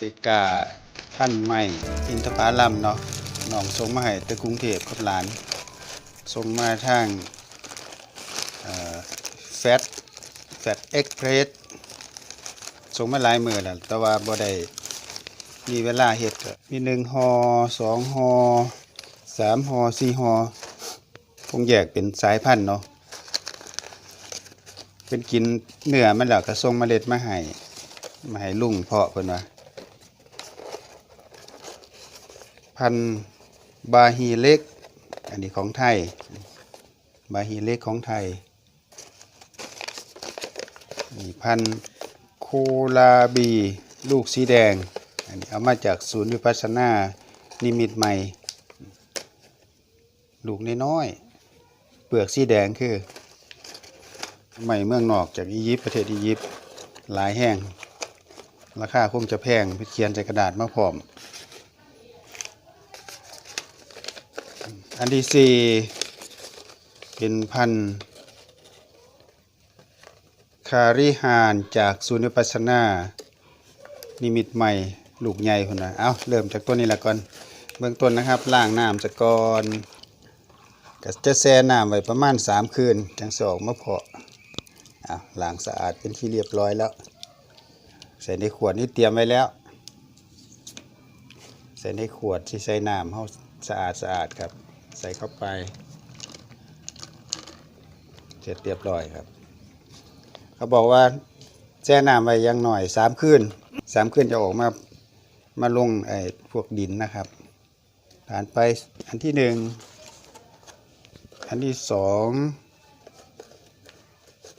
ติกาท่านใหม่อินทผลัมเนาะน้องส่งมาให้ตะกรุงเทพกับหลานส่งมาทางแฟตแฟตเอ็กเพรสส่งมาหลายมือแล้วแต่ว่าบ่ได้มีเวลาเฮ็ดมีหนึ่งหอสองหอสามหอสี่หอคงแยกเป็นสายพันธุ์เนาะเป็นกินเนื้อมันแล้วก็ส่งเมล็ดมาให้มาให้ลุงเพาะเพิ่นว่า พันบาฮีเล็ก อันนี้ของไทย บาฮีเล็กของไทยนี่พันธุ์โคลาบี ลูกสีแดง อันนี้เอามาจากศูนย์วิปัสสนา นิมิตใหม่ ลูกน้อยๆเปลือกสีแดงคือใหม่เมืองนอกจากอียิปต์ประเทศอียิปต์หลายแห่งราคาคงจะแพงไปเขียนใส่กระดาษมาพร้อม อันที่สี่เป็นพันธุ์คาริฮานจากศูนย์วิปัสนา นิมิตใหม่ลูกใหญ่คนนะเอาเริ่มจากตัวนี้ละก่อนเบื้องต้นนะครับล้างน้ำจากก่อนก็จะแช่น้ำไว้ประมาณ 3 คืนจังสออกมาเพาะเอาล้างสะอาดเป็นที่เรียบร้อยแล้ว ใส่ในขวดนี้เตรียมไว้แล้ว ใส่ในขวดที่ใส่น้ำเขาสะอาดสะอาดครับ ส่เข้าไป เสร็จเรียบร้อยครับ เขาบอกว่าแช่น้ำไว้ยังหน่อยสามคืนสามคืนจะออกมามาลงไอ้พวกดินนะครับผ่านไปอันที่หนึ่งอันที่สอง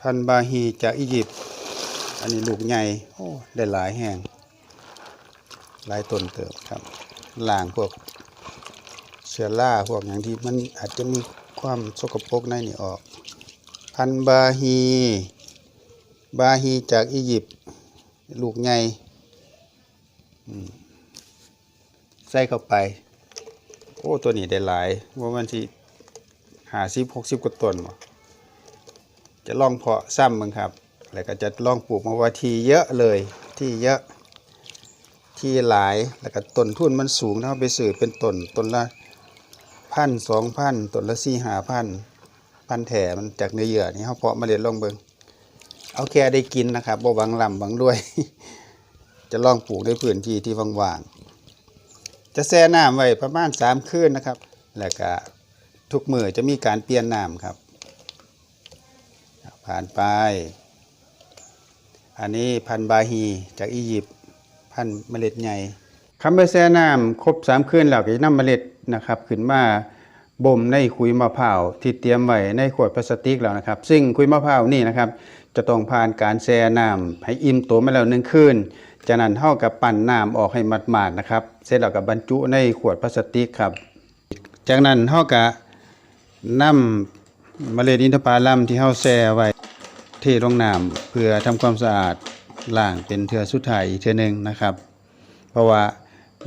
พันบาฮีจากอียิปต์อันนี้ลูกใหญ่โอ้ได้หลายแห่งหลายต้นเติบครับล่างพวก เชื้อราพวกอย่างที่มันอาจจะมีความสกปรกในนี่ออก พันบาฮี บาฮีจากอียิปต์ลูกใหญ่ใส่เข้าไป โอ้ตัวนี้ได้หลายว่ามันที่หาสิบหกสิบกว่าต้นบ่จะลองเพาะซ้ำมึงครับ แล้วก็จะลองปลูกมาว่าทีเยอะเลยที่เยอะที่หลายแล้วก็ต้นทุนมันสูงถ้าไปซื้อเป็นต้นต้นละ พันสองพันต้นละสี่หาพันพันแถมันจากเนื้อเยื่อนี่เขาเพาะเมาเรียนลองเบิงเอาแค่ได้กินนะครับบ่หวังลำหวังด้วย จะลองปลูกในพื้นที่ที่ว่างๆจะแช่น้ำไว้ประมาณสามคืนนะครับ แล้วก็ทุกมือจะมีการเปลี่ยนน้ำครับ ผ่านไป อันนี้พันบาฮีจากอียิปต์พันเมล็ดใหญ่คำไปแช่น้ำครบสามคืนแล้วก็จะนำเมล็ด นะครับขึ้นมาบ่มในขุยมะพร้าวที่เตรียมไว้ในขวดพลาสติกแล้วนะครับ ซึ่งขุยมะพร้าวนี่นะครับ จะต้องผ่านการแช่น้ำให้อิ่มตัวมาแล้วหนึ่งคืนจากนั้นเท่ากับปั่นน้ำออกให้หมาดๆนะครับ เสร็จแล้วกับบรรจุในขวดพลาสติกครับ จากนั้นเท่ากับน้ำเมล็ดอินทผลัมที่เฮาแช่ไว้เทลงน้ำเพื่อทำความสะอาดล้างเป็นเทือสุดท้ายอีกเทือหนึงนะครับ เพราะว่า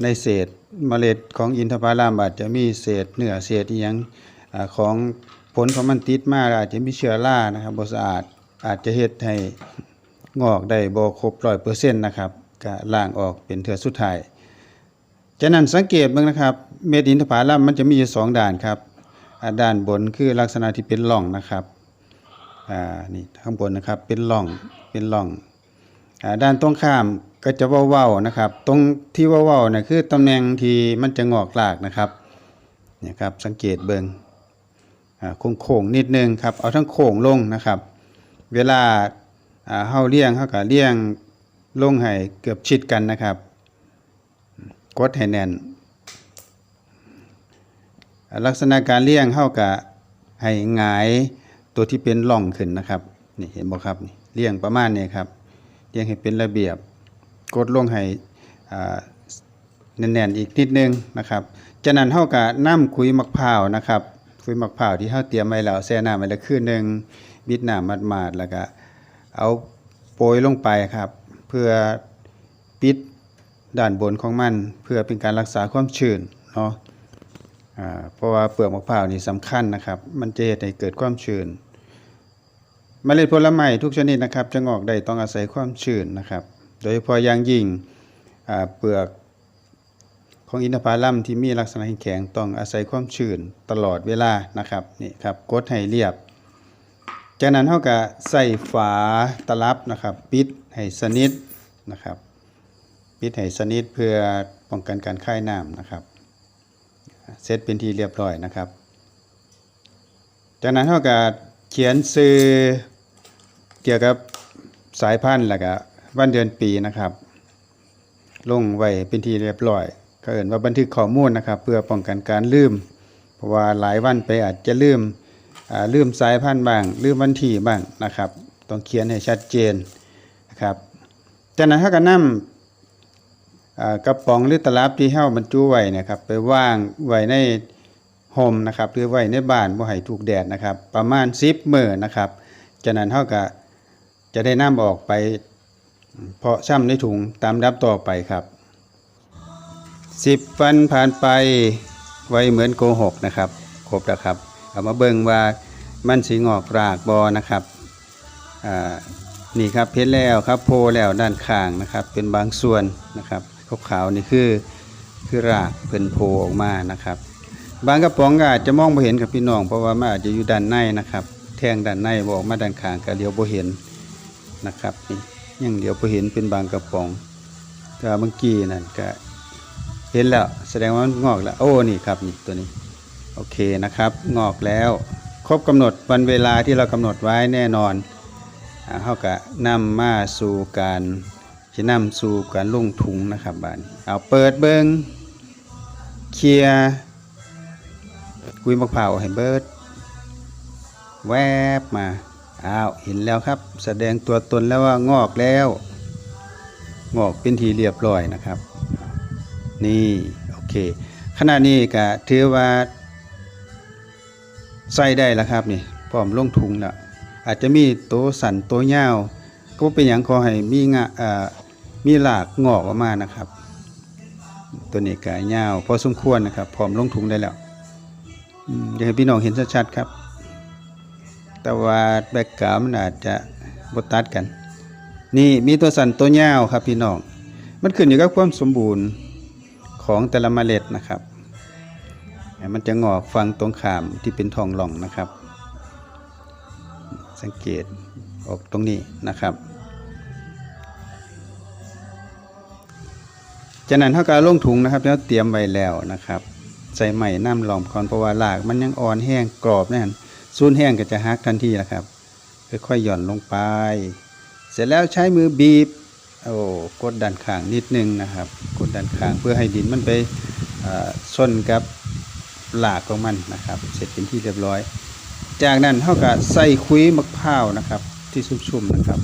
ในเศษ เมล็ดของอินทผลัมอาจจะมีเศษเนื้อเศษอหยังอของผลของมันติดมาอาจจะมีเชื้อรานะครับบ่สะอาดอาจจะเฮ็ดให้งอกได้บ่ครบ100%นต์นะครับก็ล้างออกเป็นเทือสุดท้ายจากนั้นสังเกตเบิ่งนะครับ เม็ดอินทผลัมมันจะมีอยู่สองด้านครับอ่าด้านบนคือลักษณะที่เป็นร่องนะครับอ่านี่ข้างบนนะครับเป็นร่องเป็นร่องอด้านตรงข้าม ก็จะเว้าๆนะครับ ตรงที่เว้าๆนะคือตำแหน่งที่มันจะงอกรากนะครับนี่ครับสังเกตเบิงอ่าโค้งๆนิดนึงครับเอาทั้งโค้งลงนะครับ เวลาเฮาเลี้ยงเฮาก็เลี้ยงลงให้เกือบชิดกันนะครับ กดให้แน่น ลักษณะการเลี้ยงเฮาก็ให้หงายตัวที่เป็นร่องขึ้นนะครับนี่เห็นบ่ครับนี่เลี้ยงประมาณนี้ครับเลี้ยงให้เป็นระเบียบ กดลงให้แน่นๆอีกนิดนึงนะครับจากนั้นเฮาก็นำขุยมะพร้าวนะครับขุยมะพร้าวที่เฮาเตรียมไว้แล้วแช่น้ำไว้แล้วคืนหนึ่งบิดน้ำมาดๆแล้วก็เอาโปรยลงไปครับเพื่อปิดด้านบนของมันเพื่อเป็นการรักษาความชื้นเนาะเพราะว่าเปลือกมะพร้าวนี่สำคัญนะครับ มันจะเฮ็ดให้เกิดความชื้นเมล็ดผลไม้ทุกชนิดนะครับ จะงอกได้ต้องอาศัยความชื้นนะครับ โดยเฉพาะอย่างยิ่งเปลือกของอินทผลัมที่มีลักษณะแข็งต้องอาศัยความชื้นตลอดเวลานะครับนี่ครับกดให้เรียบ จากนั้นเราก็ใส่ฝาตลับนะครับ ปิดให้สนิทนะครับ ปิดให้สนิทเพื่อป้องกันการคายน้ำนะครับเสร็จเป็นที่เรียบร้อยนะครับ จากนั้นเราก็เขียนซื้อเกี่ยวกับสายพันธุ์แล้วก็ วันเดือนปีนะครับ ลงไว้เป็นที่เรียบร้อยก็เอ่นว่าบันทึกข้อมูลนะครับ เพื่อป้องกันการลืม เพราะว่าหลายวันไปอาจจะลืมลืมสายพันธุ์บ้าง ลืมวันที่บ้างนะครับ ต้องเขียนให้ชัดเจนนะครับจากนั้นถ้าก็นำอ่ากระป๋องหรือตลับที่เฮาบรรจุไว้นะครับไปวางไว้ในโฮมนะครับหรือไว้ในบ้านบ่ให้ถูกแดดนะครับ ประมาณ10มื้อนะครับจากนั้นเฮาก็จะได้นำออกไป เพาะช่ำในถุงตามดับต่อไปครับ10วันผ่านไปไว้เหมือนโกหกนะครับครบแล้วครับเอามาเบิ่งว่ามันสิงอกรากบอนะครับนี่ครับเพชรแล้วครับโพแล้วด้านข้างนะครับ เป็นบางส่วนนะครับขาวๆนี่คือคือรากเป็นโพออกมานะครับ บางกระป๋องอาจจะมองไม่เห็นกับพี่น้องเพราะว่ามันอาจจะอยู่ด้านในนะครับ แทงด้านในบออกมาด้านข้างก็เดียวบ่เห็นนะครับนี่ ยังเดียวบ่เห็นเป็นบางกระป๋องก็เมื่อกี้นั่นก็เห็นแล้วแสดงว่ามันงอกแล้วโอ้นี่ครับนี่ตัวนี้โอเคนะครับงอกแล้วครบกำหนดวันเวลาที่เรากำหนดไว้แน่นอนเขาก็นำมาสู่การจะนำสู่การลงถุงนะครับบ้านเอาเปิดเบิงเคลียร์กุยมะพร้าวให้เบิดแวบมา อ้าวเห็นแล้วครับ แสดงตัวตนแล้วว่างอกแล้ว งอกเป็นทีเรียบร้อยนะครับ นี่โอเคขณะนี้ก็ถือว่าใส่ได้แล้วครับนี่พร้อมลงถุงแล้วอาจจะมีตัวสันตัวยาวก็เป็นอย่างขอให้มีงะมีหลากงอกออกมานะครับ ตัวนี้ก็ยาวพอสมควรนะครับพร้อมลงถุงได้แล้วอืมอยากให้พี่น้องเห็นชัดๆครับ แต่ว่าแบกกามันอาจจะบตัดกัน นี่มีตัวสันตัวยาวครับพี่น้อง มันขึ้นอยู่กับความสมบูรณ์ของแต่ละเมล็ดนะครับมันจะงอกฟังตรงขามที่เป็นทองหล่องนะครับ สังเกตออกตรงนี้นะครับจากนั้นเท่ากับลงถุงนะครับแล้วเตรียมไว้แล้วนะครับ ใส่ใหม่น้ำหลอมก่อนเพราะว่าหลากมันยังอ่อนแห้งกรอบนั่น สูนแห้งก็จะฮักทันทีนะครับค่อยๆหย่อนลงไป เสร็จแล้วใช้มือบีบโอ้กดดันข้างนิดนึงนะครับ กดดันข้างเพื่อให้ดินมันไปเอ่อชนกับหลากของมันนะครับ เสร็จเป็นที่เรียบร้อย จากนั้นเท่ากับใส่คุยมะพร้าวนะครับ ที่ชุ่มๆนะครับ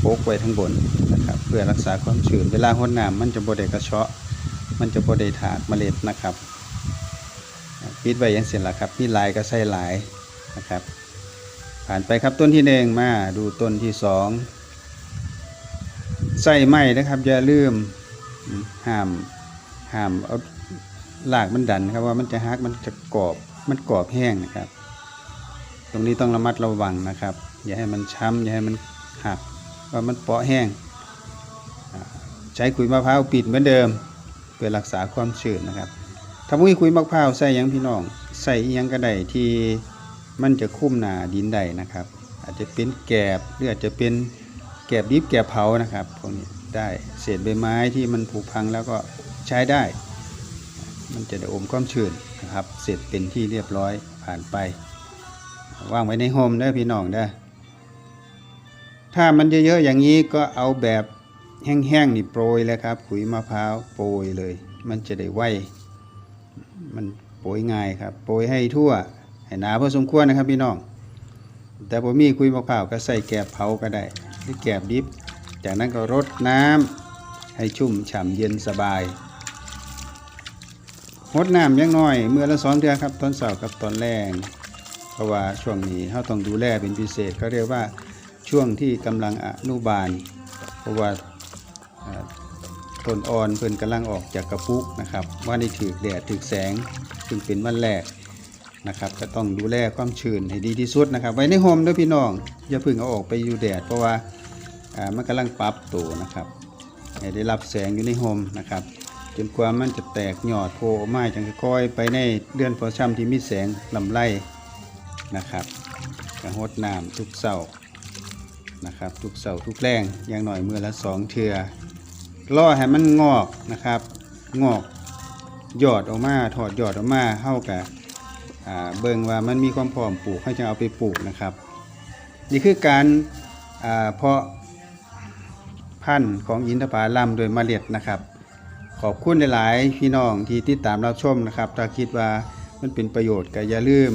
โปกไว้ทั้งบนนะครับ เพื่อรักษาความชื้นเวลาหดน้ำมันจะบ่ได้กระเชาะ มันจะบ่ได้ถากเมล็ดนะครับปิดไว้ยังเสร็จแล้วครับมีลายก็ใส่ลาย นะครับ ผ่านไปครับต้นที่หนึ่งมาดูต้นที่สองใส่ไม้นะครับอย่าลืมห้ามห้ามเอาลากมันดันครับว่ามันจะฮักมันจะกรอบมันกรอบแห้งนะครับ ตรงนี้ต้องระมัดระวังนะครับ อย่าให้มันช้ำอย่าให้มันหักว่ามันเปาะแห้ง ใช้ขุยมะพร้าวปิดเหมือนเดิมเพื่อรักษาความชื้นนะครับถ้ามุ้ยขุยมะพร้าวใส่ยังพี่น้อง ใส่ยังก็ไดที่ มันจะคุ้มหนาดินได้นะครับ อาจจะเป็นแกบหรืออาจจะเป็นแกบดิบแกบเผานะครับพวกนี้ได้เศษใบไม้ที่มันผุพังแล้วก็ใช้ได้ มันจะได้อมความชื้นนะครับ เสร็จเป็นที่เรียบร้อยผ่านไปวางไว้ในโฮมเด้พี่น้องเด้ถ้ามันเยอะๆอย่างนี้ก็เอาแบบแห้งๆนี่โปรยเลยครับขุยมะพร้าวโปรยเลย มันจะได้ไวมันโปรยง่ายครับ โปรยให้ทั่ว ให้หนาพอสมควรนะครับพี่น้อง แต่ผมมีขุยมะพร้าวก็ใส่แกบเผาก็ได้หรือแกบดิบ จากนั้นก็รดน้ำให้ชุ่มฉ่ำเย็นสบายงดน้ำยังน้อยเมื่อละสองเดือนครับตอนเสาร์กับตอนแรงเพราะว่าช่วงนี้เราต้องดูแลเป็นพิเศษเขาเรียกว่าช่วงที่กำลังอนุบาล เพราะว่าต้นอ่อนเพิ่นกำลังออกจากกระปุกนะครับว่าได้ถือแดดถือแสง ซึ่งเป็นวันแรก นะครับ ก็ต้องดูแลความชื้นให้ดีที่สุดนะครับ ไว้ในโฮมด้วยพี่น้อง อย่าเพิ่งเอาออกไปอยู่แดดเพราะว่าอ่ามันกำลังปรับตัวนะครับให้ได้รับแสงอยู่ในโฮมนะครับจนกว่ามันจะแตกยอดโผล่ออกมาจังค่อยไปในเดือนพอช่ำที่มีแสงลำไรนะครับกระหดน้ำทุกเสาร์นะครับ ทุกเสาร์ทุกแรงอย่างหน่อยมือละสองเทือล่อให้มันงอกนะครับ งอกยอดออกมาถอดยอดออกมาเข้ากับ เบิ่งว่ามันมีความพร้อมปลูกให้จะเอาไปปลูกนะครับ นี่คือการเพาะพันธุ์ของอินทผลัมโดยเมล็ดนะครับ ขอบคุณหลายๆพี่น้องที่ติดตามรับชมนะครับ ถ้าคิดว่ามันเป็นประโยชน์ก็อย่าลืม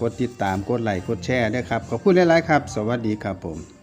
กดติดตามกดไลค์กดแชร์ด้วยครับ ขอบคุณหลายๆครับ สวัสดีครับผม